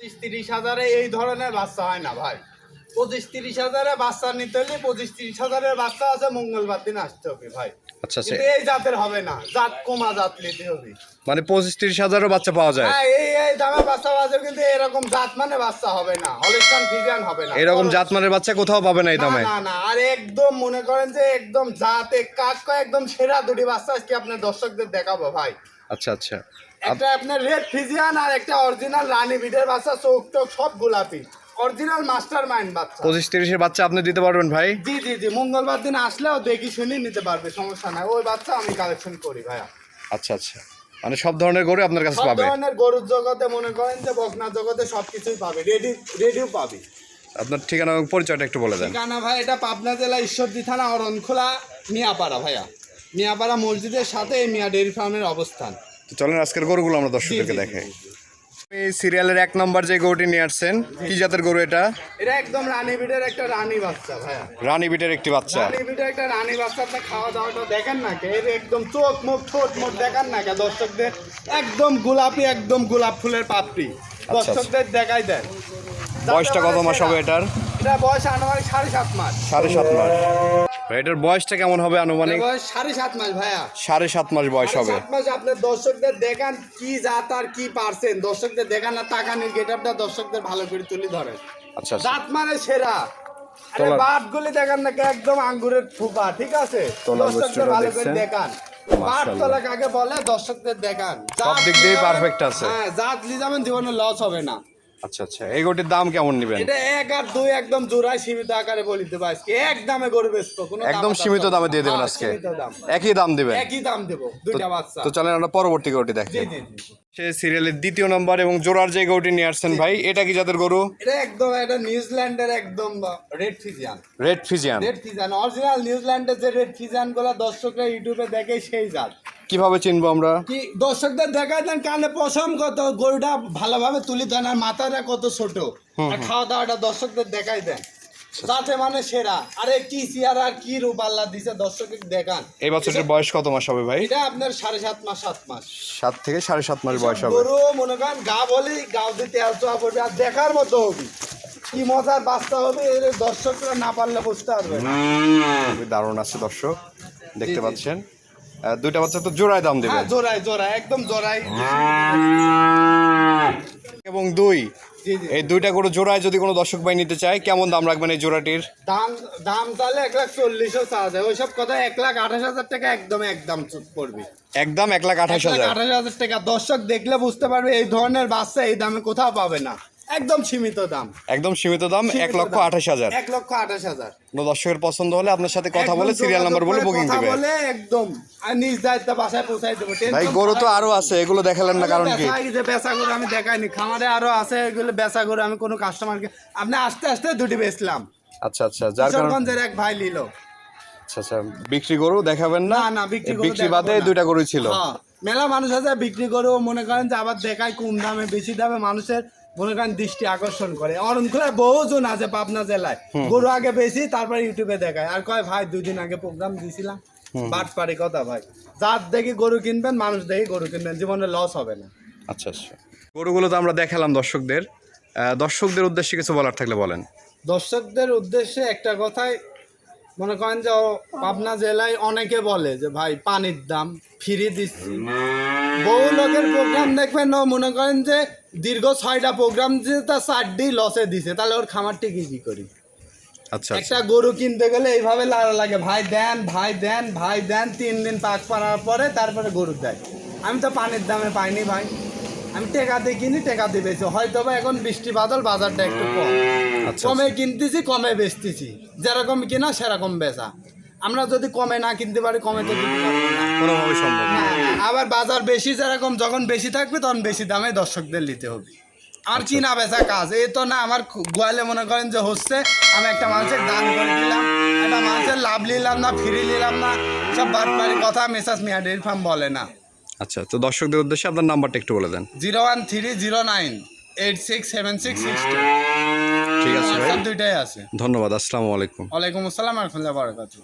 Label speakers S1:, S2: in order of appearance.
S1: পঁচিশ তিরিশ হাজারে এই ধরনের বাচ্চা হয় না ভাই। পঁচিশ তিরিশ হাজারে বাচ্চা নিতে হলে পঁচিশ তিরিশ হাজারের বাচ্চা আছে মঙ্গলবার দিন আসতে হবে ভাই।
S2: আচ্ছা আচ্ছা।
S1: কিন্তু এই জাতের হবে না জাত কমা জাত নিতে হবে।
S2: মানে পঁচিশ তিরিশ হাজারও বাচ্চা পাওয়া যায়?
S1: হ্যাঁ এই এই দামে বাচ্চা বাজে কিন্তু এরকম জাত মানে বাচ্চা হবে না হলিস্টান হবে না।
S2: এরকম জাতমানের বাচ্চা কোথাও পাবে না এই
S1: না
S2: দামে?
S1: না না আর একদম মনে করেন যে একদম জাতে কাক কয় একদম সেরা দুটি বাচ্চা আজকে আপনার দর্শকদের দেখাবো ভাই।
S2: আচ্ছা আচ্ছা।
S1: একটা আপনার রেড ফিজিয়ান আর একটা অরিজিনাল রানী বিটের বাচ্চা চোখ টোক সব গোলাপি। অরিজিনাল মাস্টার মাইন্ড বাচ্চা।
S2: পঁচিশ তিরিশের বাচ্চা আপনি দিতে পারবেন ভাই?
S1: জি জি জি। মঙ্গলবার দিন আসলেও দেখি শুনে নিতে পারবে সমস্যা নাই। ওই বাচ্চা আমি কালেকশন করি ভাইয়া।
S2: আচ্ছা আচ্ছা। মানে সব ধরনের গরু আপনার কাছে
S1: সব
S2: পাবে?
S1: ধরনের গরুর জগতে মনে করেন যে বকনা জগতে সবকিছুই পাবে। রেডি রেডিও পাবে।
S2: আপনার ঠিকানা এবং পরিচয়টা একটু বলে দেন।
S1: ঠিকানা ভাই এটা পাবনা জেলা ঈশ্বরদী থানা অরণখোলা মিয়াপাড়া ভাইয়া। মিয়াপাড়া মসজিদের সাথে এই মিয়া ডেয়ারি ফার্মের অবস্থান।
S2: তো চলেন আজকের গরুগুলো আমরা দর্শকদেরকে দেখাই। এই সিরিয়ালের এক নম্বর যে গরুটি নিয়ে আসছেন কি জাতের গরু এটা?
S1: এটা একদম রানী বিটের একটা রানী বাচ্চা ভাইয়া।
S2: রানী বিটের একটি বাচ্চা।
S1: রানী বিটের একটা রানী বাচ্চা আপনি খাওয়া দাওয়াটা দেখেন না কে? এর একদম চোখ মুখ ঠোঁট মুখ দেখান না কে? দর্শকদের একদম গোলাপি একদম গোলাপ ফুলের পাপড়ি।
S2: আচ্ছা।
S1: দর্শকদের দেখাই দেন।
S2: বয়সটা কত মাস হবে এটার?
S1: এটা বয়স আনুমানিক সাড়ে সাত মাস।
S2: সাড়ে সাত মাস। এটার বয়সটা কেমন হবে আনুমানিক?
S1: সাড়ে সাত মাস ভাইয়া।
S2: সাড়ে সাত মাস বয়স হবে।
S1: সাত মাস আপনার দর্শকদের দেখান কি জাত আর কি পারছেন দর্শকদের দেখান না তাকানির গেটআপটা দর্শকদের ভালো করে তুলে ধরেন।
S2: আচ্ছা আচ্ছা।
S1: জাত মানে সেরা। আরে
S2: তোলার-
S1: বাট গুলি দেখান নাকি একদম আঙ্গুরের ফুপা ঠিক আছে? দর্শকদের ভালো করে দেখান। বাট
S2: মাশাআল্লাহ।
S1: তোলা কাকে বলে? দর্শকদের দেখান।
S2: সব দিক
S1: লিজাবেন-
S2: perfect আছে।
S1: হ্যাঁ জাত লিজাবেন জীবনে লস হবে না।
S2: আচ্ছা আচ্ছা। এই গরুটির দাম কেমন নেবেন?
S1: এটা এক আর দুই একদম জোড়ায় সীমিত আকারে বলি দেবো আজকে এক দামে গরু বেচবো কোনো
S2: একদম সীমিত দামে দিয়ে দেবেন আজকে। একই দাম। দেবেন।
S1: একই দাম দেবো দুইটা বাচ্চা।
S2: তো চলেন আমরা পরবর্তী গরুটি দেখি।
S1: জি জি জি।
S2: সে সিরিয়ালের দ্বিতীয় নম্বর এবং জোড়ার যে গরুটি নিয়ে আসছেন ভাই এটা কি জাতের গরু?
S1: এটা একদম এটা নিউজিল্যান্ডের একদম red Fijian.
S2: Red Fijian.
S1: Red Fijian original নিউজিল্যান্ডের যে রেড ফিজিয়ানগুলো দর্শকরা ইউটিউবে দেখে সেই জাত।
S2: কীভাবে চিনবো আমরা?
S1: কি দর্শকদের দেখায় দেন কানে পশম কত গরুটা ভালোভাবে তুলি দেন আর মাথাটা কত ছোট। আর খাওয়া দাওয়াটা দর্শকদের দেখাই দেন। যাতে মানে সেরা। আরে কি চেয়ার আর কি রূপ আল্লাহ দিছে দর্শকের দেখান।
S2: এই বাচ্চাটির বয়স কত মাস হবে ভাই?
S1: এটা আপনার সাড়ে সাত মাস সাত মাস।
S2: সাত থেকে সাড়ে সাত মাস বয়স হবে।
S1: গরু মনে করেন গা বলি গাও দিতে চোয়া পড়বে আর দেখার মতো হবে। কি মজার বাচ্চা হবে এর দর্শকরা না পারলে বুঝতে পারবে
S2: খুবই দারুণ আছে দর্শক দেখতে। পাচ্ছেন। দুইটা বাচ্চা তো জোড়ায় দাম
S1: দেবে
S2: দেবেন।
S1: জোড়ায় জোড়ায় একদম জোড়ায়।
S2: এবং দুই এই দুইটা গরু জোড়ায় যদি কোনো দর্শক ভাই নিতে চায় কেমন দাম রাখবেন এই জোড়াটির?
S1: দাম দাম তাহলে এক লাখ চল্লিশও চাওয়া ওই সব কথা এক লাখ আঠাশ হাজার টাকা একদম একদম পড়বে
S2: একদম এক লাখ আঠাশ হাজার।
S1: আঠাশ হাজার টাকা। দর্শক দেখলে বুঝতে পারবে এই ধরনের বাচ্চা এই দামে কোথাও পাবে না। একদম সীমিত দাম।
S2: একদম সীমিত দাম এক লক্ষ আঠাশ হাজার।
S1: এক লক্ষ আঠাশ হাজার।
S2: কোনো দর্শকের পছন্দ হলে আপনার সাথে কথা বলে সিরিয়াল নাম্বার বলে বুকিং দিবে।
S1: বলে একদম আর নিজ দায়িত্ব বাসায় পৌঁছাই দেবো।
S2: ভাই গরু তো আরও আছে এগুলো দেখালেন না কারণ কি?
S1: বেচা বেচা গরু আমি দেখাইনি। খামারে আরও আছে এগুলো বেচা গরু আমি কোনো কাস্টমারকে আপনি আস্তে আস্তে দুটি বেচলাম।
S2: আচ্ছা আচ্ছা যার কারণে
S1: এক ভাই নিল।
S2: আচ্ছা আচ্ছা বিক্রি গরু দেখাবেন না?
S1: না না বিক্রি গরু
S2: বিক্রি বাদে দুইটা গরু ছিল।
S1: হ্যাঁ, মেলা মানুষ আছে বিক্রি করেও মনে করেন যে আবার দেখায় কম দামে বেশি দামে মানুষের মনে করেন দৃষ্টি আকর্ষণ করে। অরণখোলায় বহুজন আছে পাবনা জেলায়। গরু আগে বেশি তারপর ইউটিউবে দেখায়। আর কয় ভাই দুই দিন আগে প্রোগ্রাম দিয়েছিলাম। বাট পারি কথা ভাই। যার দেখি গরু কিনবেন মানুষ দেখি গরু কিনবেন জীবনে লস হবে না।
S2: আচ্ছা আচ্ছা। গরুগুলো তো আমরা দেখালাম দর্শকদের। দর্শকদের উদ্দেশ্যে কিছু বলার থাকলে বলেন।
S1: দর্শকদের উদ্দেশ্যে একটা কথাই মনে করেন যে পাবনা জেলায় অনেকে বলে যে ভাই পানির দাম ফিরে দিচ্ছি। বহু লোকের প্রোগ্রাম দেখবেন ও মনে করেন যে দীর্ঘ ছয়টা প্রোগ্রাম যে তার চারটি লসে দিছে তাহলে ওর খামারটি কি কি করি?
S2: আচ্ছা আচ্ছা।
S1: একটা গরু কিনতে গেলে এইভাবে লাড়া লাগে ভাই দেন ভাই দেন ভাই দেন তিন দিন পাক পাড়ার পরে তারপরে গরু দেয়। আমি তো পানির দামে পাইনি ভাই। আমি টেকা দিয়ে কিনি টেকা দিয়ে বেশি হয়তো বা এখন বৃষ্টি বাদল বাজারটা একটু কম।
S2: আচ্ছা।
S1: কমে কিনতেছি কমে বেচতেছি। যেরকম কিনা সেরকম বেচা। আমরা যদি কমে না কিনতে পারি কমে তো
S2: কোনোভাবে সম্ভব না।
S1: আবার বাজার বেশি যেরকম যখন বেশি থাকবে তখন বেশি দামে দর্শকদের নিতে হবে। আর কি না বেচা কাজ এই তো না আমার গোয়ালে মনে করেন যে হচ্ছে আমি একটা মানুষের দান করে দিলাম একটা মানুষের লাভ নিলাম না ফ্রি নিলাম না সব বাটপারি কথা মেসাজ মিয়া ডেয়ারি ফার্ম বলে না।
S2: আচ্ছা তো দর্শকদের উদ্দেশ্যে আপনার নাম্বারটা একটু বলে দেন।
S1: Zero one three zero nine eight six seven six six two.
S2: ঠিক আছে
S1: দুইটাই আছে।
S2: ধন্যবাদ আসসালামু আলাইকুম।
S1: ওয়ালাইকুম আসসালাম আর খুল্লা বারাকাতু